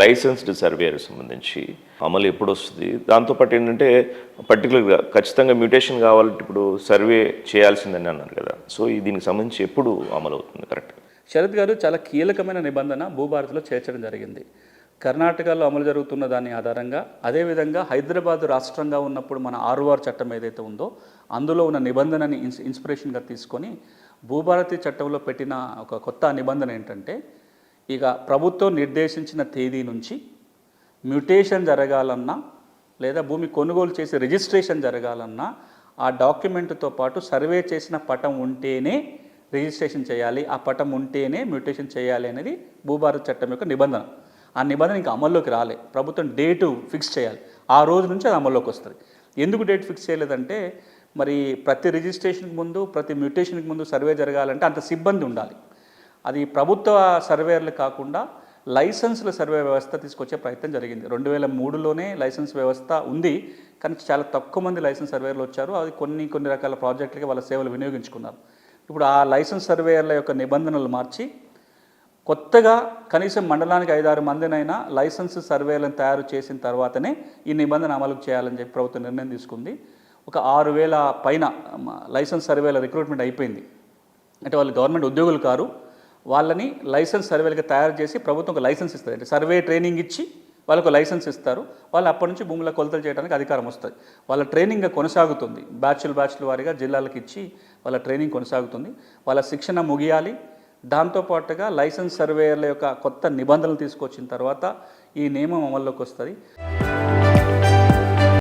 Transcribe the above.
Licensed surveyor సంబంధించి అమలు ఎప్పుడు వస్తుంది? దాంతోపాటు ఏంటంటే పర్టికులర్గా ఖచ్చితంగా మ్యూటేషన్ కావాలంటే ఇప్పుడు సర్వే చేయాల్సిందని అన్నారు కదా. సో ఈ దీనికి సంబంధించి ఎప్పుడు అమలు అవుతుంది? కరెక్ట్. శరత్ గారు చాలా కీలకమైన నిబంధన భూభారతిలో చేర్చడం జరిగింది. కర్ణాటకలో అమలు జరుగుతున్న దాని ఆధారంగా అదేవిధంగా హైదరాబాద్ రాష్ట్రంగా ఉన్నప్పుడు మన ఆర్ఓఆర్ చట్టం ఏదైతే ఉందో అందులో ఉన్న నిబంధనని ఇన్స్ ఇన్స్పిరేషన్గా తీసుకొని భూభారతి చట్టంలో పెట్టిన ఒక కొత్త నిబంధన ఏంటంటే ఇక ప్రభుత్వం నిర్దేశించిన తేదీ నుంచి మ్యూటేషన్ జరగాలన్నా లేదా భూమి కొనుగోలు చేసి రిజిస్ట్రేషన్ జరగాలన్నా ఆ డాక్యుమెంట్తో పాటు సర్వే చేసిన పటం ఉంటేనే రిజిస్ట్రేషన్ చేయాలి. ఆ పటం ఉంటేనే మ్యూటేషన్ చేయాలి అనేది భూభారత్ చట్టం యొక్క నిబంధన. ఆ నిబంధన ఇంకా అమల్లోకి రాలే. ప్రభుత్వం డేటు ఫిక్స్ చేయాలి. ఆ రోజు నుంచి అది అమల్లోకి వస్తుంది. ఎందుకు డేట్ ఫిక్స్ చేయలేదంటే మరి ప్రతి రిజిస్ట్రేషన్కి ముందు ప్రతి మ్యూటేషన్కి ముందు సర్వే జరగాలంటే అంత సిబ్బంది ఉండాలి. అది ప్రభుత్వ సర్వేయర్లు కాకుండా లైసెన్స్ల సర్వే వ్యవస్థ తీసుకొచ్చే ప్రయత్నం జరిగింది. రెండు వేల మూడులోనే లైసెన్స్ వ్యవస్థ ఉంది కానీ చాలా తక్కువ మంది లైసెన్స్ సర్వేయర్లు వచ్చారు. అది కొన్ని కొన్ని రకాల ప్రాజెక్టులకి వాళ్ళ సేవలు వినియోగించుకున్నారు. ఇప్పుడు ఆ లైసెన్స్ సర్వేయర్ల యొక్క నిబంధనలు మార్చి కొత్తగా కనీసం మండలానికి ఐదారు మందినైనా లైసెన్స్ సర్వేలను తయారు చేసిన తర్వాతనే ఈ నిబంధన అమలు చేయాలని చెప్పి ప్రభుత్వం నిర్ణయం తీసుకుంది. ఒక ఆరు వేల పైన లైసెన్స్ సర్వేల రిక్రూట్మెంట్ అయిపోయింది. అంటే వాళ్ళు గవర్నమెంట్ ఉద్యోగులు కారు. వాళ్ళని లైసెన్స్ సర్వేలుగా తయారు చేసి ప్రభుత్వం ఒక లైసెన్స్ ఇస్తుంది. అంటే సర్వే ట్రైనింగ్ ఇచ్చి వాళ్ళకు లైసెన్స్ ఇస్తారు. వాళ్ళు అప్పటి నుంచి భూముల కొలతలు చేయడానికి అధికారం వస్తుంది. వాళ్ళ ట్రైనింగ్ కొనసాగుతుంది. బ్యాచ్లు బ్యాచ్ల వారిగా జిల్లాలకు ఇచ్చి వాళ్ళ ట్రైనింగ్ కొనసాగుతుంది. వాళ్ళ శిక్షణ ముగియాలి. దాంతోపాటుగా లైసెన్స్ సర్వేయర్ల యొక్క కొత్త నిబంధనలు తీసుకొచ్చిన తర్వాత ఈ నియమం అమల్లోకి వస్తుంది.